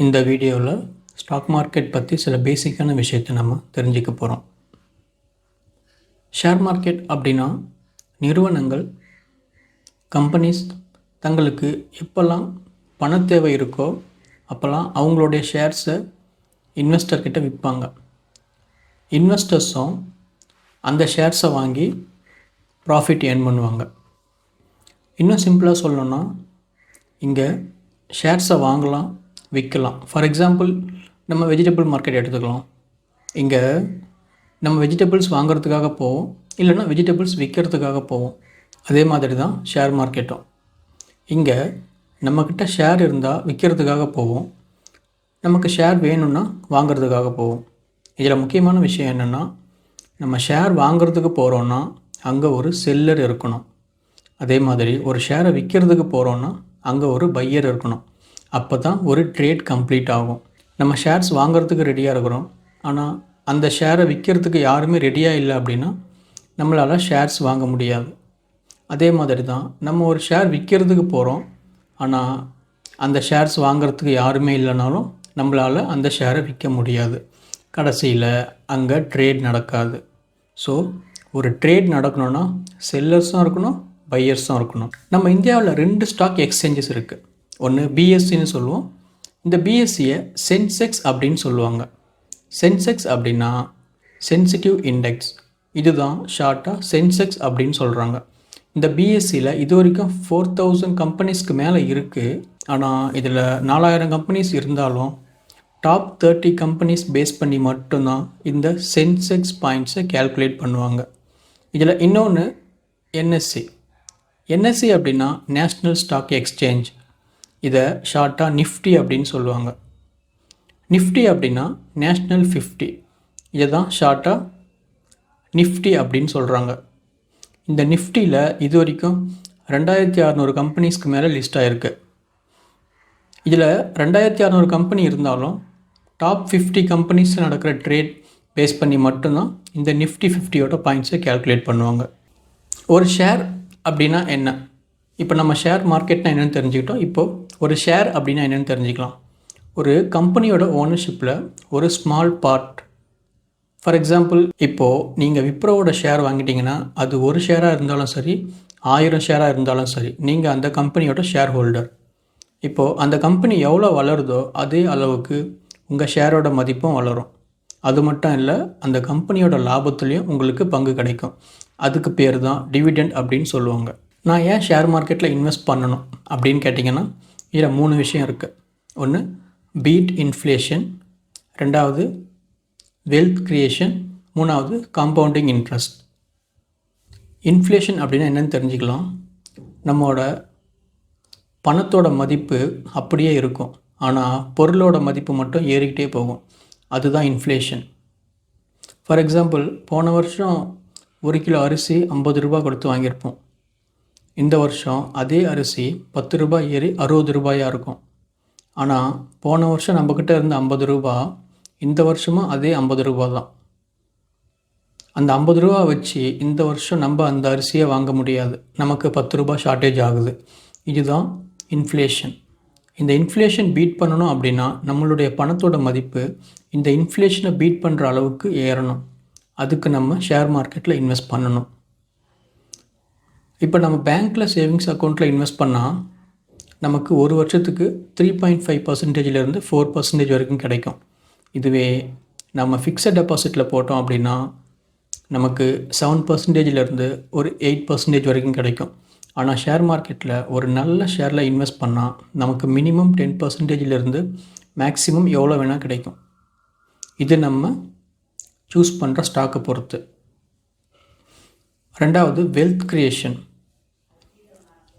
இந்த வீடியோவில் stock market பற்றி சில பேசிக்கான விஷயத்தை நம்ம தெரிஞ்சுக்க போகிறோம் ஷேர் மார்க்கெட் அப்படின்னா நிறுவனங்கள் கம்பெனிஸ் தங்களுக்கு எப்போல்லாம் பண தேவை இருக்கோ அப்போல்லாம் அவங்களுடைய ஷேர்ஸை இன்வெஸ்டர்கிட்ட விற்பாங்க இன்வெஸ்டர்ஸும் அந்த ஷேர்ஸை வாங்கி ப்ராஃபிட் ஏர்ன் பண்ணுவாங்க. இன்னும் சிம்பிளாக சொல்லணும்னா இங்கே ஷேர்ஸை வாங்கலாம் விற்கலாம். ஃபார் எக்ஸாம்பிள் நம்ம வெஜிடபிள் மார்க்கெட் எடுத்துக்கலாம். இங்கே நம்ம வெஜிடபிள்ஸ் வாங்குறதுக்காக போவோம். இல்லைன்னா வெஜிடபிள்ஸ் விற்கிறதுக்காக போவோம். அதே மாதிரி தான் ஷேர் மார்க்கெட்டும் இங்கே நம்மக்கிட்ட ஷேர் இருந்தால் விற்கிறதுக்காக போவோம். நமக்கு ஷேர் வேணும்னா வாங்குறதுக்காக போவோம். இதில் முக்கியமான விஷயம் என்னென்னா நம்ம ஷேர் வாங்குறதுக்கு போகிறோன்னா அங்கே ஒரு செல்லர் இருக்கணும். அதே மாதிரி ஒரு ஷேரை விற்கிறதுக்கு போகிறோன்னா அங்கே ஒரு பையர் இருக்கணும். அப்போ தான் ஒரு ட்ரேட் கம்ப்ளீட் ஆகும். நம்ம ஷேர்ஸ் வாங்குறதுக்கு ரெடியாக இருக்கிறோம். ஆனால் அந்த ஷேரை விற்கிறதுக்கு யாருமே ரெடியாக இல்லை அப்படின்னா நம்மளால் ஷேர்ஸ் வாங்க முடியாது. அதே மாதிரி தான் நம்ம ஒரு ஷேர் விற்கிறதுக்கு போகிறோம் ஆனால் அந்த ஷேர்ஸ் வாங்குறதுக்கு யாருமே இல்லைனாலும் நம்மளால் அந்த ஷேரை விற்க முடியாது. கடைசியில் அங்கே ட்ரேட் நடக்காது. ஸோ ஒரு ட்ரேட் நடக்கணும்னா செல்லர்ஸும் இருக்கணும் பையர்ஸும் இருக்கணும். நம்ம இந்தியாவில் ரெண்டு ஸ்டாக் எக்ஸ்சேஞ்சஸ் இருக்குது ஒன்று பிஎஸ்சின்னு சொல்லுவோம். இந்த பிஎஸ்சியை சென்செக்ஸ் அப்படின்னு சொல்லுவாங்க. சென்செக்ஸ் அப்படின்னா சென்சிட்டிவ் இண்டெக்ஸ் இதுதான் ஷார்ட்டாக சென்செக்ஸ் அப்படின்னு சொல்கிறாங்க இந்த பிஎஸ்சியில் இது வரைக்கும் ஃபோர் தௌசண்ட் கம்பெனிஸ்க்கு மேலே இருக்குது ஆனால் இதில் நாலாயிரம் கம்பெனிஸ் இருந்தாலும் டாப் தேர்ட்டி கம்பெனிஸ் பேஸ் பண்ணி மட்டும்தான் இந்த சென்செக்ஸ் பாயிண்ட்ஸை கேல்குலேட் பண்ணுவாங்க. இதில் இன்னொன்று என்எஸ்சி என்எஸ்சி அப்படின்னா நேஷ்னல் ஸ்டாக் எக்ஸ்சேஞ்ச் இதை ஷார்ட்டாக நிஃப்டி அப்படின்னு சொல்லுவாங்க. நிஃப்டி அப்படின்னா நேஷ்னல் ஃபிஃப்டி இதை தான் ஷார்ட்டாக நிஃப்டி அப்படின்னு சொல்கிறாங்க இந்த நிஃப்டியில் இது வரைக்கும் ரெண்டாயிரத்தி அறநூறு கம்பெனிஸ்க்கு மேலே லிஸ்ட் ஆகிருக்கு இதில் ரெண்டாயிரத்தி அறநூறு கம்பெனி இருந்தாலும் டாப் ஃபிஃப்டி கம்பெனிஸ் நடக்கிற ட்ரேட் பேஸ் பண்ணி மட்டும்தான் இந்த நிஃப்டி ஃபிஃப்டியோட பாயிண்ட்ஸை கேல்குலேட் பண்ணுவாங்க. ஒரு ஷேர் அப்படின்னா என்ன? இப்போ நம்ம ஷேர் மார்க்கெட்னா என்னென்னு தெரிஞ்சுக்கிட்டோம். இப்போது ஒரு ஷேர் அப்படின்னா என்னென்னு தெரிஞ்சுக்கலாம். ஒரு கம்பெனியோட ஓனர்ஷிப்பில் ஒரு ஸ்மால் பார்ட் ஃபார் எக்ஸாம்பிள் இப்போது நீங்கள் விப்ரோவோட ஷேர் வாங்கிட்டீங்கன்னா அது ஒரு ஷேராக இருந்தாலும் சரி ஆயிரம் ஷேராக இருந்தாலும் சரி நீங்கள் அந்த கம்பெனியோட ஷேர் ஹோல்டர் இப்போது அந்த கம்பெனி எவ்வளோ வளருதோ அதே அளவுக்கு உங்கள் ஷேரோட மதிப்பும் வளரும். அது மட்டும் இல்லை அந்த கம்பெனியோட லாபத்துலேயும் உங்களுக்கு பங்கு கிடைக்கும். அதுக்கு பேர் தான் டிவிடெண்ட் அப்படின்னு சொல்லுவாங்க. நான் ஏன் ஷேர் மார்க்கெட்டில் இன்வெஸ்ட் பண்ணணும் அப்படின்னு கேட்டிங்கன்னா இதில் மூணு விஷயம் இருக்குது ஒன்று பீட் இன்ஃப்ளேஷன் ரெண்டாவது வெல்த் க்ரியேஷன் மூணாவது காம்பவுண்டிங் இன்ட்ரெஸ்ட் இன்ஃப்ளேஷன் அப்படின்னா என்னென்னு தெரிஞ்சுக்கலாம். நம்மளோட பணத்தோட மதிப்பு அப்படியே இருக்கும். ஆனால் பொருளோட மதிப்பு மட்டும் ஏறிக்கிட்டே போகும். அதுதான் இன்ஃப்ளேஷன் ஃபார் எக்ஸாம்பிள் போன வருஷம் ஒரு கிலோ அரிசி ஐம்பது ரூபா கொடுத்து வாங்கியிருப்போம். இந்த வருஷம் அதே அரிசி பத்து ரூபாய் ஏறி அறுபது ரூபாயாக இருக்கும். ஆனால் போன வருஷம் நம்மக்கிட்ட இருந்த ஐம்பது ரூபா இந்த வருஷமும் அதே ஐம்பது ரூபா தான். அந்த ஐம்பது ரூபா வச்சு இந்த வருஷம் நம்ம அந்த அரிசியை வாங்க முடியாது. நமக்கு பத்து ரூபா ஷார்ட்டேஜ் ஆகுது. இதுதான் இன்ஃப்ளேஷன் இந்த இன்ஃப்ளேஷன் பீட் பண்ணணும் அப்படின்னா நம்மளுடைய பணத்தோட மதிப்பு இந்த இன்ஃப்ளேஷனை பீட் பண்ணுற அளவுக்கு ஏறணும். அதுக்கு நம்ம ஷேர் மார்க்கெட்டில் இன்வெஸ்ட் பண்ணணும். இப்போ நம்ம பேங்க்கில் சேவிங்ஸ் அக்கௌண்ட்டில் இன்வெஸ்ட் பண்ணால் நமக்கு ஒரு வருஷத்துக்கு த்ரீ பாயிண்ட் ஃபைவ் பர்சன்டேஜ்லேருந்து ஃபோர் பர்சன்டேஜ் வரைக்கும் கிடைக்கும். இதுவே நம்ம ஃபிக்ஸட் டெபாசிட்டில் போட்டோம் அப்படின்னா நமக்கு செவன் பர்சன்டேஜ்லேருந்து ஒரு எயிட் பர்சன்டேஜ் வரைக்கும் கிடைக்கும். ஆனால் ஷேர் மார்க்கெட்டில் ஒரு நல்ல ஷேரில் இன்வெஸ்ட் பண்ணால் நமக்கு மினிமம் டென் பர்சன்டேஜ்லேருந்து மேக்ஸிமம் எவ்வளோ வேணால் கிடைக்கும். இது நம்ம சூஸ் பண்ணுற ஸ்டாக்கை பொறுத்து. ரெண்டாவது வெல்த் க்ரியேஷன்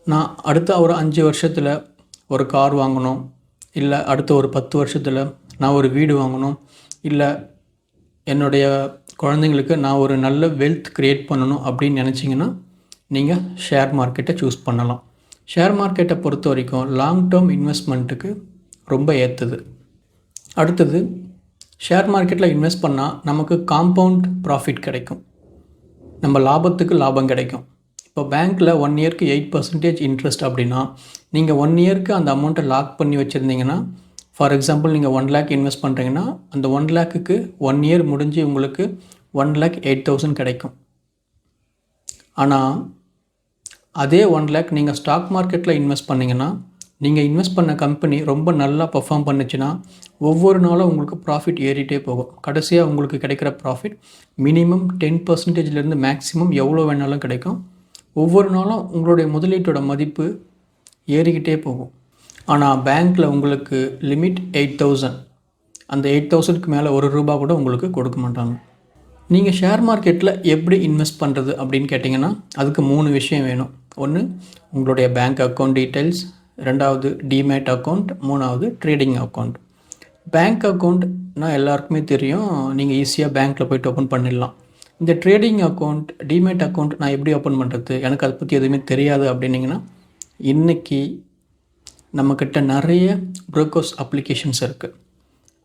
நான் அடுத்த ஒரு அஞ்சு வருஷத்தில் ஒரு கார் வாங்கணும் இல்லை அடுத்த ஒரு பத்து வருஷத்தில் நான் ஒரு வீடு வாங்கணும் இல்லை என்னுடைய குழந்தைங்களுக்கு நான் ஒரு நல்ல வெல்த் க்ரியேட் பண்ணணும் அப்படின்னு நினச்சிங்கன்னா நீங்கள் ஷேர் மார்க்கெட்டை சூஸ் பண்ணலாம். ஷேர் மார்க்கெட்டை பொறுத்த வரைக்கும் லாங் டேர்ம் இன்வெஸ்ட்மெண்ட்டுக்கு ரொம்ப ஏற்றுது அடுத்தது ஷேர் மார்க்கெட்டில் இன்வெஸ்ட் பண்ணால் நமக்கு காம்பவுண்ட் ப்ராஃபிட் கிடைக்கும். நம்ம லாபத்துக்கு லாபம் கிடைக்கும். இப்போ பேங்க்கில் ஒன் இயர்க்கு எயிட் பர்சன்டேஜ் இன்ட்ரெஸ்ட் அப்படின்னா நீங்கள் ஒன் இயர்க்கு அந்த அமௌண்ட்டை லாக் பண்ணி வச்சுருந்தீங்கன்னா ஃபார் எக்ஸாம்பிள் நீங்கள் ஒன் லேக் இன்வெஸ்ட் பண்ணுறீங்கன்னா அந்த ஒன் லேக்குக்கு ஒன் இயர் முடிஞ்சு உங்களுக்கு ஒன் லேக் எயிட் தௌசண்ட் கிடைக்கும். ஆனால் அதே ஒன் லேக் நீங்கள் ஸ்டாக் மார்க்கெட்டில் இன்வெஸ்ட் பண்ணிங்கன்னா நீங்கள் இன்வெஸ்ட் பண்ண கம்பெனி ரொம்ப நல்லா பர்ஃபார்ம் பண்ணுச்சுன்னா ஒவ்வொரு நாளும் உங்களுக்கு ப்ராஃபிட் ஏறிட்டே போகும். கடைசியாக உங்களுக்கு கிடைக்கிற ப்ராஃபிட் மினிமம் டென் பர்சன்டேஜ்லேருந்து மேக்ஸிமம் எவ்வளோ வேணாலும் கிடைக்கும். ஒவ்வொரு நாளும் உங்களுடைய முதலீட்டோட மதிப்பு ஏறிக்கிட்டே போகும். ஆனால் பேங்க்கில் உங்களுக்கு லிமிட் எயிட் தௌசண்ட் அந்த எயிட் தௌசண்ட்க்கு மேலே ஒரு ரூபா கூட உங்களுக்கு கொடுக்க மாட்டாங்க. நீங்கள் ஷேர் மார்க்கெட்டில் எப்படி இன்வெஸ்ட் பண்ணுறது அப்படின்னு கேட்டிங்கன்னா அதுக்கு மூணு விஷயம் வேணும். ஒன்று உங்களுடைய பேங்க் அக்கௌண்ட் டீட்டெயில்ஸ் ரெண்டாவது டிமேட் அக்கௌண்ட் மூணாவது ட்ரேடிங் அக்கௌண்ட் பேங்க் அக்கௌண்ட்னால் எல்லாருக்குமே தெரியும். நீங்கள் ஈஸியாக பேங்க்கில் போய்ட்டு ஓப்பன் பண்ணிடலாம். இந்த ட்ரேடிங் அக்கௌண்ட் டிமேட் அக்கௌண்ட் நான் எப்படி ஓப்பன் பண்ணுறது எனக்கு அதை பற்றி எதுவுமே தெரியாது அப்படின்னிங்கன்னா இன்றைக்கி நம்மக்கிட்ட நிறைய ப்ரோக்கர்ஸ் அப்ளிகேஷன்ஸ் இருக்குது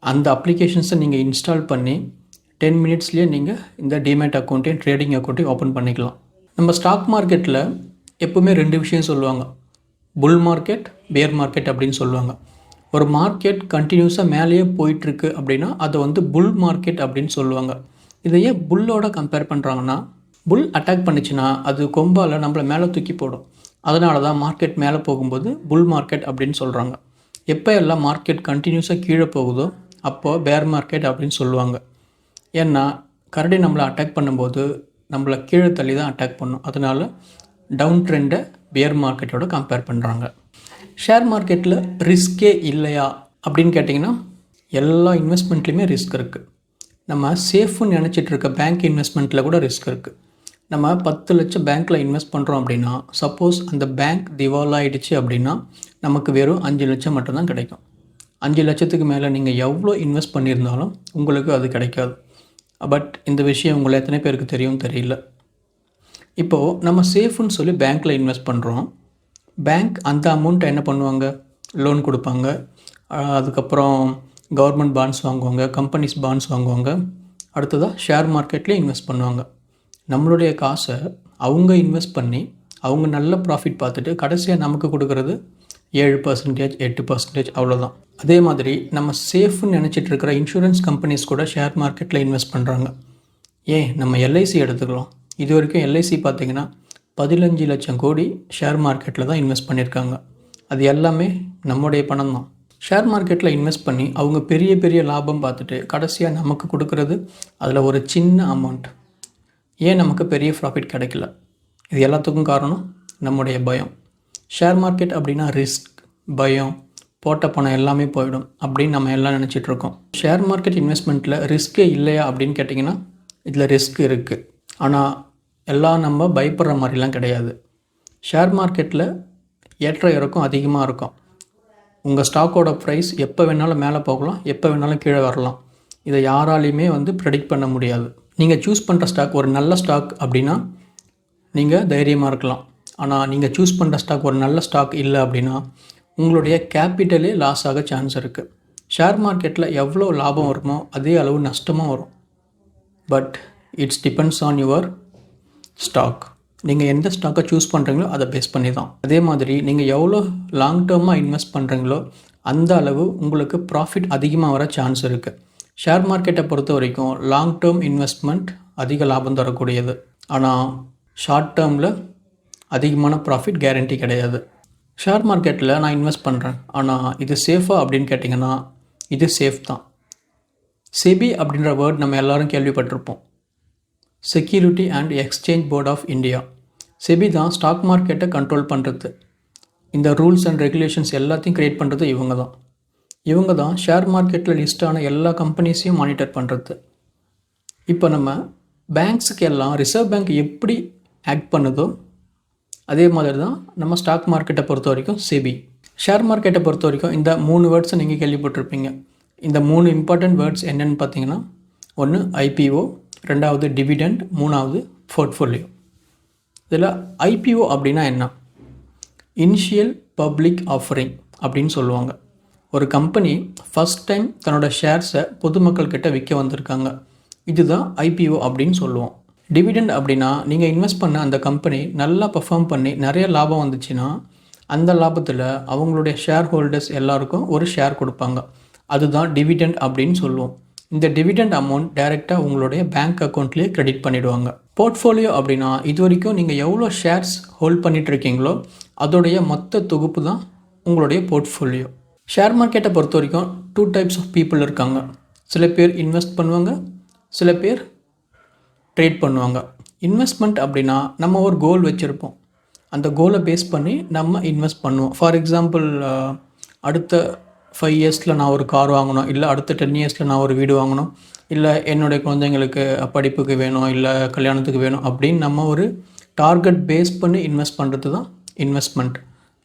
அந்த அப்ளிகேஷன்ஸை நீங்கள் இன்ஸ்டால் பண்ணி டென் மினிட்ஸ்லேயே நீங்கள் இந்த டிமேட் அக்கௌண்ட்டையும் ட்ரேடிங் அக்கௌண்ட்டையும் ஓப்பன் பண்ணிக்கலாம். நம்ம ஸ்டாக் மார்க்கெட்டில் எப்போவுமே ரெண்டு விஷயம் சொல்லுவாங்க. புல் மார்க்கெட் பேர் மார்க்கெட் அப்படின்னு சொல்லுவாங்க. ஒரு மார்க்கெட் கண்டினியூஸாக மேலேயே போயிட்டுருக்கு அப்படின்னா அதை வந்து புல் மார்க்கெட் அப்படின்னு சொல்லுவாங்க. இதையே புல்லோட கம்பேர் பண்ணுறாங்கன்னா புல் அட்டாக் பண்ணிச்சுன்னா அது கொம்பால் நம்மளை மேலே தூக்கி போடும். அதனால தான் மார்க்கெட் மேலே போகும்போது புல் மார்க்கெட் அப்படின்னு சொல்கிறாங்க எப்போ எல்லாம் மார்க்கெட் கண்டினியூஸாக கீழே போகுதோ அப்போது பேர் மார்க்கெட் அப்படின்னு சொல்லுவாங்க. ஏன்னா கரடி நம்மளை அட்டாக் பண்ணும்போது நம்மளை கீழே தள்ளி தான் அட்டாக் பண்ணும். அதனால் டவுன் ட்ரெண்டை பியர் மார்க்கெட்டோட கம்பேர் பண்ணுறாங்க ஷேர் மார்க்கெட்டில் ரிஸ்க்கே இல்லையா அப்படின்னு கேட்டிங்கன்னா எல்லா இன்வெஸ்ட்மெண்ட்லேயுமே ரிஸ்க் இருக்குது நம்ம சேஃப்னு நினச்சிட்டு இருக்க பேங்க் இன்வெஸ்ட்மெண்ட்டில் கூட ரிஸ்க் இருக்குது நம்ம பத்து லட்சம் பேங்க்கில் இன்வெஸ்ட் பண்ணுறோம் அப்படின்னா சப்போஸ் அந்த பேங்க் திவால் ஆகிடுச்சு அப்படின்னா நமக்கு வெறும் அஞ்சு லட்சம் மட்டும்தான் கிடைக்கும். அஞ்சு லட்சத்துக்கு மேலே நீங்கள் எவ்வளோ இன்வெஸ்ட் பண்ணியிருந்தாலும் உங்களுக்கு அது கிடைக்காது. பட் இந்த விஷயம் உங்களை எத்தனை பேருக்கு தெரியும் தெரியல. இப்போது நம்ம சேஃப்னு சொல்லி பேங்க்கில் இன்வெஸ்ட் பண்ணுறோம் பேங்க் அந்த அமௌண்ட்டை என்ன பண்ணுவாங்க? லோன் கொடுப்பாங்க. அதுக்கப்புறம் கவர்மெண்ட் பாண்ட்ஸ் வாங்குவாங்க கம்பெனிஸ் பாண்ட்ஸ் வாங்குவாங்க. அடுத்ததாக ஷேர் மார்க்கெட்லேயே இன்வெஸ்ட் பண்ணுவாங்க. நம்மளுடைய காசை அவங்க இன்வெஸ்ட் பண்ணி அவங்க நல்ல ப்ராஃபிட் பார்த்துட்டு கடைசியாக நமக்கு கொடுக்குறது ஏழு பர்சன்டேஜ் எட்டு பர்சன்டேஜ் அவ்வளோதான் அதே மாதிரி நம்ம சேஃப்னு நினச்சிட்டு இருக்கிற இன்சூரன்ஸ் கம்பெனிஸ் கூட ஷேர் மார்க்கெட்டில் இன்வெஸ்ட் பண்ணுறாங்க ஏன்? நம்ம எல்ஐசி எடுத்துக்கலாம். இது வரைக்கும் எல்ஐசி பார்த்திங்கன்னா பதினஞ்சு லட்சம் கோடி ஷேர் மார்க்கெட்டில் தான் இன்வெஸ்ட் பண்ணியிருக்காங்க. அது எல்லாமே நம்முடைய பணம் தான் ஷேர் மார்க்கெட்டில் இன்வெஸ்ட் பண்ணி அவங்க பெரிய பெரிய லாபம் பார்த்துட்டு கடைசியாக நமக்கு கொடுக்குறது அதில் ஒரு சின்ன அமௌண்ட் ஏன் நமக்கு பெரிய ப்ராஃபிட் கிடைக்கல? இது எல்லாத்துக்கும் காரணம் நம்முடைய பயம். ஷேர் மார்க்கெட் அப்படின்னா ரிஸ்க் பயம் போட்ட பணம் எல்லாமே போயிடும் அப்படின்னு நம்ம எல்லாம் நினச்சிட்ருக்கோம் ஷேர் மார்க்கெட் இன்வெஸ்ட்மெண்ட்டில் ரிஸ்க்கே இல்லையா அப்படின்னு கேட்டிங்கன்னா இதில் ரிஸ்க் இருக்குது ஆனால் எல்லாம் நம்ம பயப்படுற மாதிரிலாம் கிடையாது. ஷேர் மார்க்கெட்டில் ஏற்ற இறக்கம் அதிகமாக இருக்கும். உங்கள் ஸ்டாக்கோட ப்ரைஸ் எப்போ வேணாலும் மேலே போகலாம் எப்போ வேணாலும் கீழே வரலாம். இதை யாராலையுமே வந்து ப்ரெடிக்ட் பண்ண முடியாது. நீங்கள் சூஸ் பண்ணுற ஸ்டாக் ஒரு நல்ல ஸ்டாக் அப்படின்னா நீங்கள் தைரியமாக இருக்கலாம். ஆனால் நீங்கள் சூஸ் பண்ணுற ஸ்டாக் ஒரு நல்ல ஸ்டாக் இல்லை அப்படின்னா உங்களுடைய கேபிட்டலே லாஸ் ஆக சான்ஸ் இருக்குது ஷேர் மார்க்கெட்டில் எவ்வளோ லாபம் வருமோ அதே அளவு நஷ்டமாக வரும். But it's depends on your stock நீங்கள் எந்த ஸ்டாக்கை சூஸ் பண்ணுறீங்களோ அதை பேஸ் பண்ணி தான். அதே மாதிரி நீங்கள் எவ்வளோ லாங் டேர்மாக இன்வெஸ்ட் பண்ணுறீங்களோ அந்த அளவு உங்களுக்கு ப்ராஃபிட் அதிகமாக வர சான்ஸ் இருக்குது ஷேர் மார்க்கெட்டை பொறுத்த வரைக்கும் லாங் டேர்ம் இன்வெஸ்ட்மெண்ட் அதிக லாபம் தரக்கூடியது. ஆனால் ஷார்ட் டேர்மில் அதிகமான ப்ராஃபிட் கேரண்டி கிடையாது. ஷேர் மார்க்கெட்டில் நான் இன்வெஸ்ட் பண்ணுறேன் ஆனால் இது சேஃபாக அப்படின்னு கேட்டிங்கன்னா இது சேஃப் தான். செபி அப்படின்ற வேர்ட் நம்ம எல்லோரும் கேள்விப்பட்டிருப்போம். Security and exchange board of India. SEBI தான் ஸ்டாக் மார்க்கெட்டை கண்ட்ரோல் பண்ணுறது இந்த ரூல்ஸ் அண்ட் ரெகுலேஷன்ஸ் எல்லாத்தையும் க்ரியேட் பண்ணுறது இவங்க தான். இவங்க தான் ஷேர் மார்க்கெட்டில் லிஸ்டான எல்லா கம்பெனிஸையும் மானிட்டர் பண்ணுறது இப்போ நம்ம பேங்க்ஸுக்கு எல்லாம் ரிசர்வ் பேங்க் எப்படி ஆக்ட் பண்ணுதோ அதே மாதிரி தான் நம்ம ஸ்டாக் மார்க்கெட்டை பொறுத்த வரைக்கும் செபி. ஷேர் மார்க்கெட்டை பொறுத்த வரைக்கும் இந்த மூணு வேர்ட்ஸை நீங்கள் கேள்விப்பட்டிருப்பீங்க. இந்த மூணு இம்பார்ட்டண்ட் வேர்ட்ஸ் என்னென்னு பார்த்தீங்கன்னா ஒன்று ஐபிஓ ரெண்டாவது டிவிடெண்ட் மூணாவது போர்ட்ஃபோலியோ இதில் ஐபிஓ அப்படின்னா என்ன? இனிஷியல் பப்ளிக் ஆஃபரிங் அப்படின்னு சொல்லுவாங்க. ஒரு கம்பெனி ஃபஸ்ட் டைம் தன்னோட ஷேர்ஸை பொதுமக்கள்கிட்ட விற்க வந்திருக்காங்க. இதுதான் ஐபிஓ அப்படின்னு சொல்லுவோம். டிவிடெண்ட் அப்படின்னா நீங்கள் இன்வெஸ்ட் பண்ண அந்த கம்பெனி நல்லா பர்ஃபார்ம் பண்ணி நிறைய லாபம் வந்துச்சுன்னா அந்த லாபத்தில் அவங்களுடைய ஷேர் ஹோல்டர்ஸ் எல்லாருக்கும் ஒரு ஷேர் கொடுப்பாங்க. அதுதான் டிவிடெண்ட் அப்படின்னு சொல்லுவோம். இந்த டிவிடெண்ட் அமௌண்ட் டைரெக்டாக உங்களுடைய பேங்க் அக்கௌண்ட்லேயே கிரெடிட் பண்ணிவிடுவாங்க போர்ட்ஃபோலியோ அப்படின்னா இது வரைக்கும் நீங்கள் எவ்வளோ ஷேர்ஸ் ஹோல்ட் பண்ணிகிட்ருக்கீங்களோ அதோடைய மொத்த தொகுப்பு தான் உங்களுடைய போர்ட்ஃபோலியோ ஷேர் மார்க்கெட்டை பொறுத்த வரைக்கும் டூ டைப்ஸ் ஆஃப் பீப்புள் இருக்காங்க. சில பேர் இன்வெஸ்ட் பண்ணுவாங்க சில பேர் ட்ரேட் பண்ணுவாங்க. இன்வெஸ்ட்மெண்ட் அப்படின்னா நம்ம ஒரு கோல் வச்சுருப்போம். அந்த கோலை பேஸ் பண்ணி நம்ம இன்வெஸ்ட் பண்ணுவோம். ஃபார் எக்ஸாம்பிள் அடுத்த ஃபைவ் இயர்ஸில் நான் ஒரு கார் வாங்கணும். இல்லை அடுத்த டென் இயர்ஸில் நான் ஒரு வீடு வாங்கணும். இல்லை என்னுடைய குழந்தைங்களுக்கு படிப்புக்கு வேணும் இல்லை கல்யாணத்துக்கு வேணும் அப்படின்னு நம்ம ஒரு டார்கெட் பேஸ் பண்ணி இன்வெஸ்ட் பண்ணுறது தான் இன்வெஸ்ட்மெண்ட்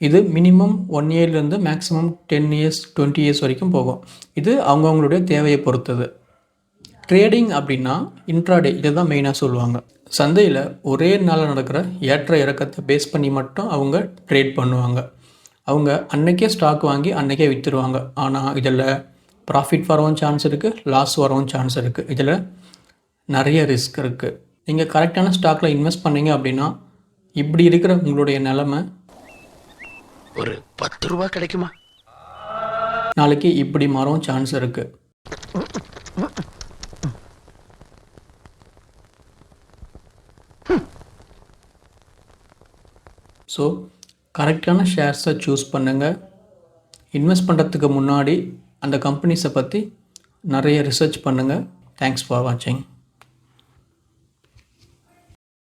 இது minimum one இயர்லேருந்து maximum ten years twenty years வரைக்கும் போகும். இது அவங்கவுங்களுடைய தேவையை பொறுத்தது. ட்ரேடிங் அப்படின்னா இன்ட்ராடே இதை தான் மெயினாக சொல்லுவாங்க. சந்தையில் ஒரே நாளில் நடக்கிற ஏற்ற இறக்கத்தை பேஸ் பண்ணி மட்டும் அவங்க ட்ரேட் பண்ணுவாங்க. அவங்க அன்னைக்கே ஸ்டாக் வாங்கி அன்னைக்கே விற்றுருவாங்க ஆனால் இதில் ப்ராஃபிட் வரவும் சான்ஸ் இருக்குது லாஸ் வரவும் சான்ஸ் இருக்குது இதில் நிறைய ரிஸ்க் இருக்குது நீங்கள் கரெக்டான ஸ்டாக்கில் இன்வெஸ்ட் பண்ணீங்க அப்படின்னா இப்படி இருக்கிற உங்களுடைய நிலமை ஒரு பத்து ரூபா கிடைக்குமா? நாளைக்கு இப்படி மாறவும் சான்ஸ் இருக்குது ஸோ கரெக்டான ஷேர்ஸை சூஸ் பண்ணுங்கள் இன்வெஸ்ட் பண்ணுறதுக்கு முன்னாடி அந்த கம்பெனிஸை பற்றி நிறைய ரிசர்ச் பண்ணுங்கள் தேங்க்ஸ் ஃபார் வாட்சிங்